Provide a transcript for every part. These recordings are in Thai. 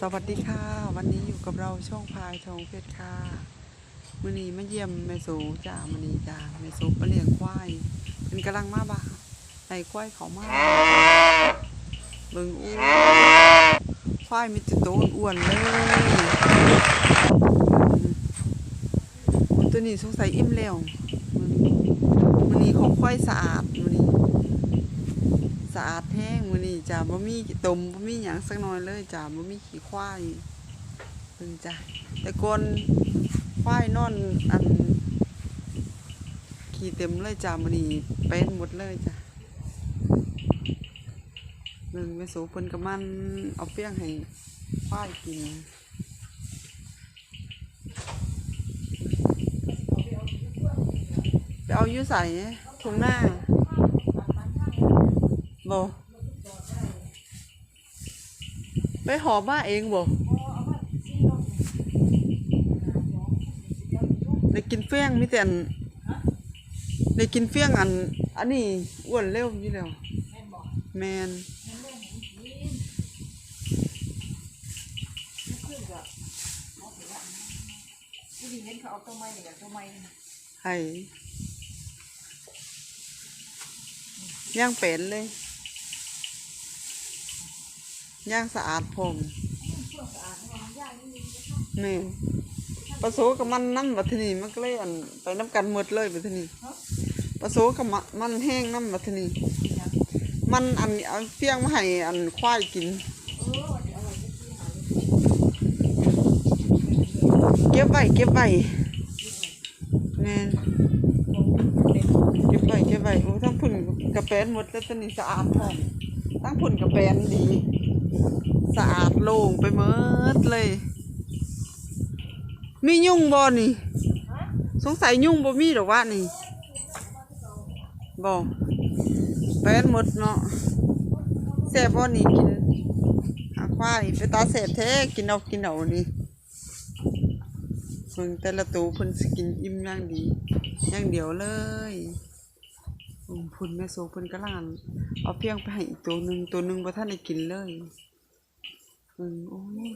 สวัสดีค่ะ วันนี้อยู่กับเราช่องพายทองเพชรค่ะมือนีมาเยี่ยมแม่สูจ้ามือนีจ้าแม่สูมาเลี้ยงควายเป็นกำลังมาบ้าไอ้ควายเขามาเบิ่งอู้ควายมีแติโตอ้วนเลยตัวนี้สงสัยอิ่มแล้วมือนีของควายสะอาดมือนี้ สะอาดแห้งมื้อนี้จ้าบ่มีตมบ่มีหยังสักหน่อยเลยจ้าบ่มีขี้ควายเพิ่นจ้าแต่ก่อนควายนอนอันขี้เต็มเลยจ้ามื้อนี้เป็นหมดเลยจ้าหนึ่งแม่สูเพิ่นก็มันเอาเปี้ยงให้ควายกินไปเอาอยู่ใส่ทุงหน้า บ่ไป หอบมาเองบ่ได้กินเฟี้ยงมีแต่อันได้กินเฟี้ยงอัน อันนี้อ้วนเร็วอยู่แล้วแมนผู้หญิงเห็นเขาเอาตัวไม้เนี่ยตัวไม้เนี่ยให้ย่างเป็นเลย ย่างสะอาดพร้อมแม่นปลาโซกับมันน้ำบัดทีนี้มันก็เลยอันไปน้ำกันหมดเลยบัดทีนี้ปลาโซกับมะมันแห้งน้ำบัดทีนี้มันอันเอาเฟี้ยงมาให้อันควายกินเก็บไว้เก็บไว้แม่นเก็บไว้เก็บไว้โอ้ทั้งพุ่นกระแปนหมดแล้วตอนนี้สะอาดพร้อมทั้งพุ่นกระแปนดี สะอาดโล่งไปหมดเลย มียุงบ่นี่ สงสัยยุงบ่มีหรอวะนี่บ่แปนหมดเนาะแซ่บบ่นี่กินหาควายไปตาแซ่บแท้กินเอากินเอานี่เพิ่งแต่ละตัวเพิ่นสกินอิ่มย่างดีอย่างเดียวเลย มพุ่นแม่โซเพิ่นกำลังเอาเพียงไปให้อีกตัวหนึ่งตัวหนึ่งบ่ทันได้กินเลยอืมโอ้ย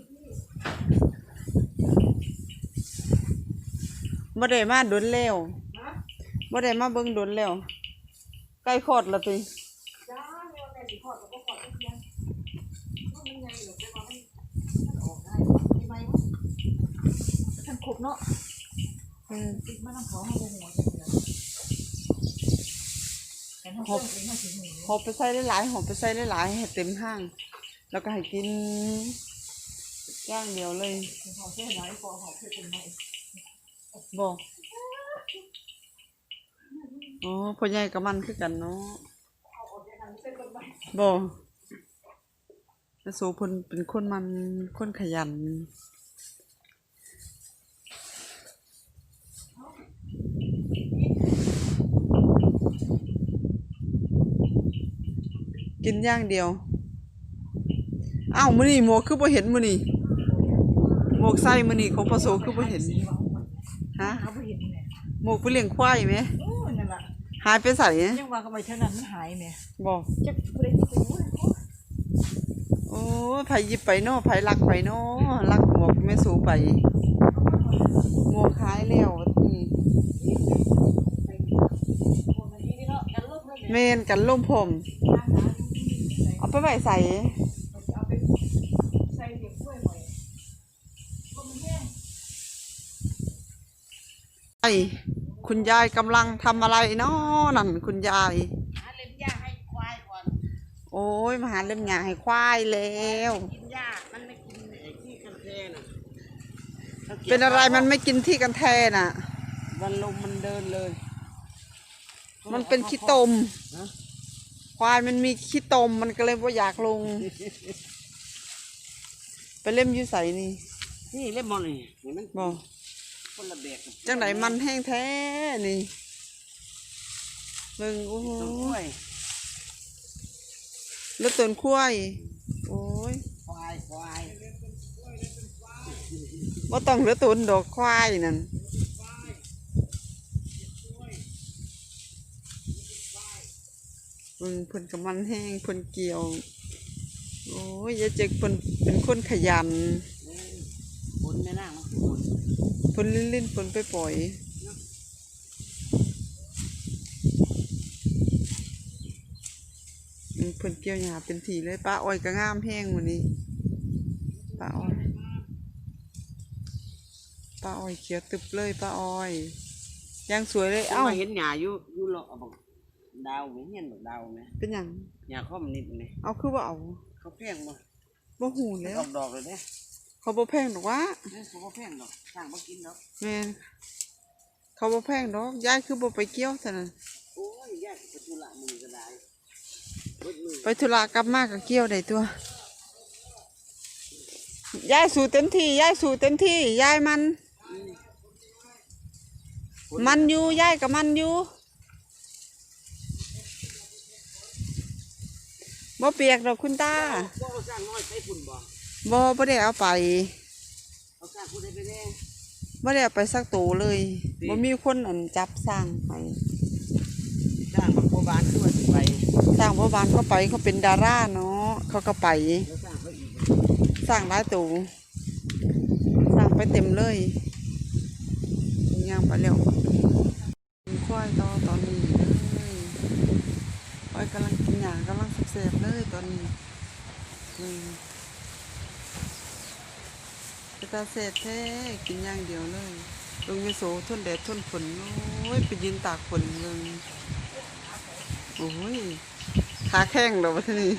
บ่ได้มาโดนแล้วบ่ได้มาเบิ่งโดนแล้วใกล้คลอดแล้วติจ้าเนี่ยแต่สีขอดกับขอดก็เพียงว่ามันไงหรอกแต่ว่ามันมันออกได้ทำไมวะท่านครบเนาะเออติดมาน้ำเขาให้เลยหัว จังเลยแต่ถ้าเพิ่มเองมาถึงหอบไปใส่หลายๆหอบไปใส่หลายๆให้เต็มห้าง แล้วก็ให้กินย่างเดียวเลยหอมเส้นน้อยพอหอมเส้นเป็นไงบ่อ๋อพ่อใหญ่กับมันคือกันเนาะเอาออกจากนั้นเส้นเป็นไงบ่แต่โสเพิ่นเป็นคนมันคนขยัน กินอย่างเดียวอ้าวมื้อนี้หมวกคือบ่เห็นมื้อนี้หมวกใส่มื้อนี้ของพ่อโสคือบ่เห็นฮะเขาไม่เห็นเนี่ยหมวกไปเลี้ยงควายไหมโอ้นั่นแหละหายไปใส่ยังว่าทำไมเท่านั้นมันหายเนี่ยบ่จะผู้ใดที่ไปรู้เลยโอ้ยไผหยิบไปเนาะไผลักไปเนาะลักหมวกแม่สูไปหมวกหายแล้วนี่มันนี่เนาะกันลบเลยเมนกันล่มผม เอาไปไว้ใส่เอาไปใส่เด็กกล้วยหน่อยก็มันแห้งไอ้คุณยายกำลังทำอะไรเนาะนั่นคุณยาย หาเล็มหญ้าให้ควายก่อนโอ้ยมาหาเล่มหยาให้ควายแล้ว กินหญ้ามันไม่กินไอ้ที่กันแทน่ะเป็นอะไรมันไม่กินที่กันแทน่ะ วันลมมันเดินเลย มันเป็นขี้ตม ควายมันมีขี้ตมมันก็เลยว่าอยากลง ไปเล่มอยูใส่นี่นี่เล่มมอนี่นี่มันบอกคนละแบบกับจังไหนมันแห้งแท้นี่เบิ่งโอ้โหต้นกล้วยแล้วต้นขั้วยโอ้ยควายควายว่าต้องเหลือต้นดอกควายนั่น เบิ่งเพิ่นกับมันแห้งเพิ่นเกี่ยว โอ้ยยายเจ๊กเพิ่นเป็นคนขยันบนแม่นางมันคือบนเพิ่นลิ้นๆเพิ่นไปปล่อยเพิ่นเกี่ยวหญ้าเป็นทีเลยป้าอ้อยก็งามแห้งมื้อนี้ป้าอ้อยป้าอ้อยเขียวตึบเลยป้าอ้อยยังสวยเลยเอ้าเอ้าเห็นหญ้าอยู่อยู่เลาะบอก ดาวไหมเห็นบอกดาวไหมเป็นหยังหญ้าข้อมนิดนี่เอาคือว่าเอาเขาแพงบ่บ่หูแล้แล้ววดอกเลยเด้เขาบ่แพงดอกว่าเนี่ยเขาก็แพงดอกสร้างบ่กินดอกแม่นเขาบ่แพงดอกยายคือบ่ไปเกี่ยวเท่านั้นโอ้ยยากไปธุระมือก็ได้เบิดมือไปธุระกลับมาก็เกี่ยวได้ตัวยายสู่เต็มที่ยายสู่เต็มที่ยายมัน มันอยู่ยายกับมันอยู่ บ่เปียกดอกคุณตาบ่เอาสร้างน้อยใช้ฝุ่นบ่บ่บ่ได้เอาไปเอาสร้างผู้ใดไปแน่บ่ได้เอาไปสักตัวเลยบ่มีคนอันจับสร้างไปสร้างบักโบบานคือว่าสิไปสร้างบ่บานเขาไปเขาเป็นดาราเนาะเขาก็ไปสร้างเขาอีกสร้างหลายตัวสร้างไปเต็มเลยย่างไปแล้วมีควายต่อตอนนี้เลยควายกำลังกินหญ้ากำลังเสบๆเลยตอนนี้นี่ไปตาเสพแท้กินอย่างเดียวเลยลงยโสทนแดดทนฝนโอ้ยไปยืนตากฝนเลยโอ้ยขาแข้งแล้วะที่นี้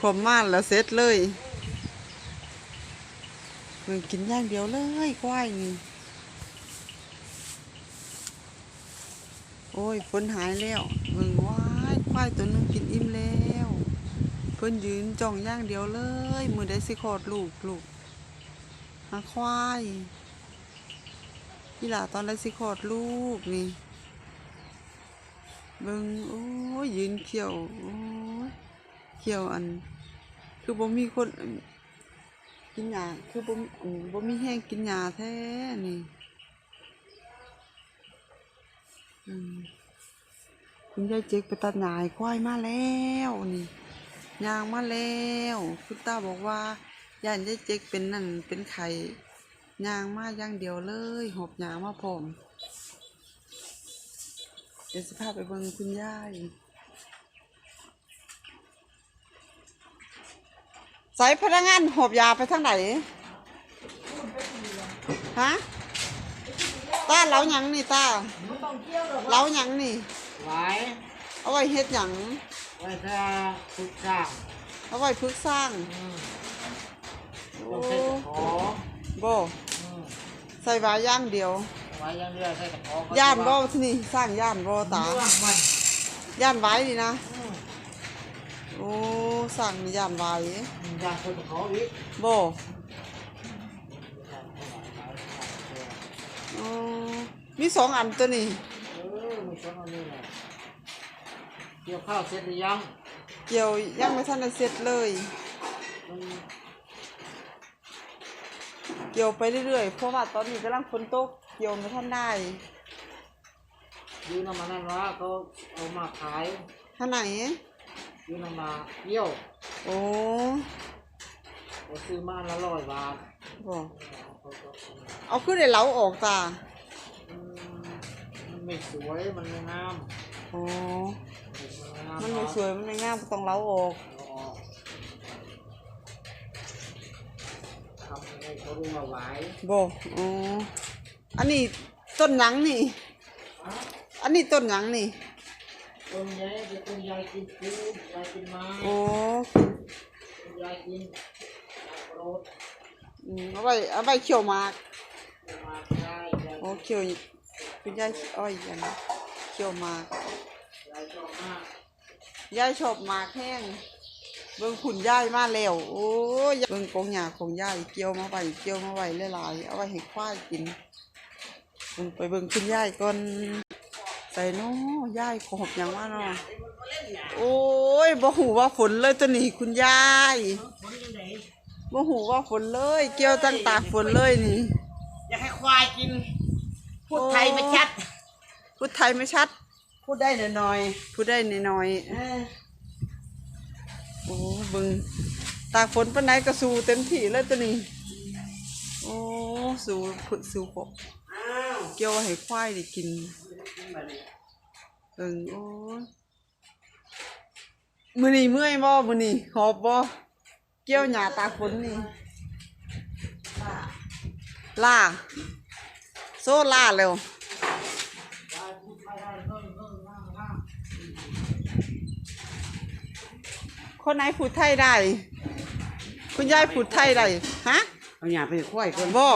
ขมมากแล้วเสร็จเลยมึงกินอย่างเดียวเลยควายนี่โอ้ยฝนหายแล้วมึงว้า ควายตัวนึงกินอิ่มแล้ว เพิ่นยืนจ้องย่างเดียวเลย มือได้สิคอดลูกลูกหาควายพี่หลาตอนได้สิคอดลูกนี่เบิงโอ้ยยืนเขียวโอ้ยเกี่ยวอัน คือบ่มีคนอั่นกินยาคือบ่มีอันบ่มีแห้งกินยาแท้นี่อืม คุณยายเจ๊กไปตัดหญ้าให้ควายมาแล้วนี่ยางมาแล้วคุณตาบอกว่าย่านยายเจ๊กเป็นนั่นเป็นไข่ยางมาอย่างเดียวเลยหอบหญ้ามาพร้อมเดี๋ยวสิพาไปเบิ่งคุณยายใส่พนักงานหอบยาไปทางไหนฮะตาเล้าหยังนี่ตาเล้าหยังนี่ ว้เอาไว้เฮ็ดหยังไว้ถ้าทุกสร้างเอาไว้พึกสร้างอืมโอ้ต้องใช้ตะขอบ่อืมใส่ไว้อย่างเดียว ไว้อยังเดียวใช้ตะขอเขาย่านบ่ที่นี่สร้างย่านบ่ตาเรื่องมันย่านไว้นี่นะอืมโอ้สร้างนี่ย่านไว้ย่านใช้ตะขออีกบ่ย่านเท่าไหร่หลายหลายตัวอ๋อมีสองอันตัวนี้เออมีสองอันนี้แหละ เกี่ยวข้าวเสร็จหรือยังเกี่ยวยังไม่ทันได้เสร็จเลยมันเกี่ยวไปเรื่อยๆ เพราะว่าตอนนี้กำลังฝนตกเกี่ยวไม่ทันได้ยืนออกมานั่นว่าเขาเอามาขายท่าไหน ยืนออกมาเยี่ยวโอ้เขาซื้อมาละร้อยบาทบอกเขาก็เอาขึ้นได้เหลาออกตาอืมมันไม่สวยมันไม่งาม โอ้มันมันไม่ สวยมันไม่งามก็ต้องเหลาออกเอาออกทำให้เขาดูว่าไหวบอกอ๋อ อันนี้ต้นหยังนี่ อันนี้ต้นหยังนี่ ต้นใหญ่จะต้นใหญ่กินปูยายกินไม้โอ้ต้นใหญ่กินโรดอืมเอาไว้เอาไว้เขียวหมากมาได้ยายโอ้เขียวคุณยายอ้อยอย่างนี้เขียวหมาก ยายชอบมากยายชอบหมากแห้งเบิ่งขุนยายมาแล้วโอ้ยเบิ่งกองหญ้าของยายเกี่ยวมาไว้เกี่ยวมาไว้หลายๆเอาไว้ให้ควายกินเบิ่งไปเบิ่งคุณยายก่อนใส่น้อยายขอบหยังว่าเนาะโอ้ยบ่หูว่าฝนเลยตัวนี้คุณยายคนยังไงบ่หูว่าฝนเลย เกี่ยวตั้งตากฝนเลยนี่อยากให้ควายกินพูดไทยไม่ชัดพูดไทยไม่ชัด พูดได้หน่อยพูดได้น้อยๆเอออ้เบึงตากฝนปานใดก็สู้เต็มที่เลยตัวนี้ โอ้สู้ฝึกสู้ขบอ้าวเกี่ยวให้ควายได้กินขึ้นมาเลยเอิงโอ้ยมื้อนี้เมื่อยบ่มื้อนี้หอบบ่เกี่ยวหญ้าตากฝนนี่ป้าล่าโซล่าเร็ว ป้าพูดไม่ได้เพิ่มเพิ่มล่างล่าง คนไหนพูดไทยได้ คุณยายพูดไทยได้ ฮะ เอาหยาไปควายก่อน บ่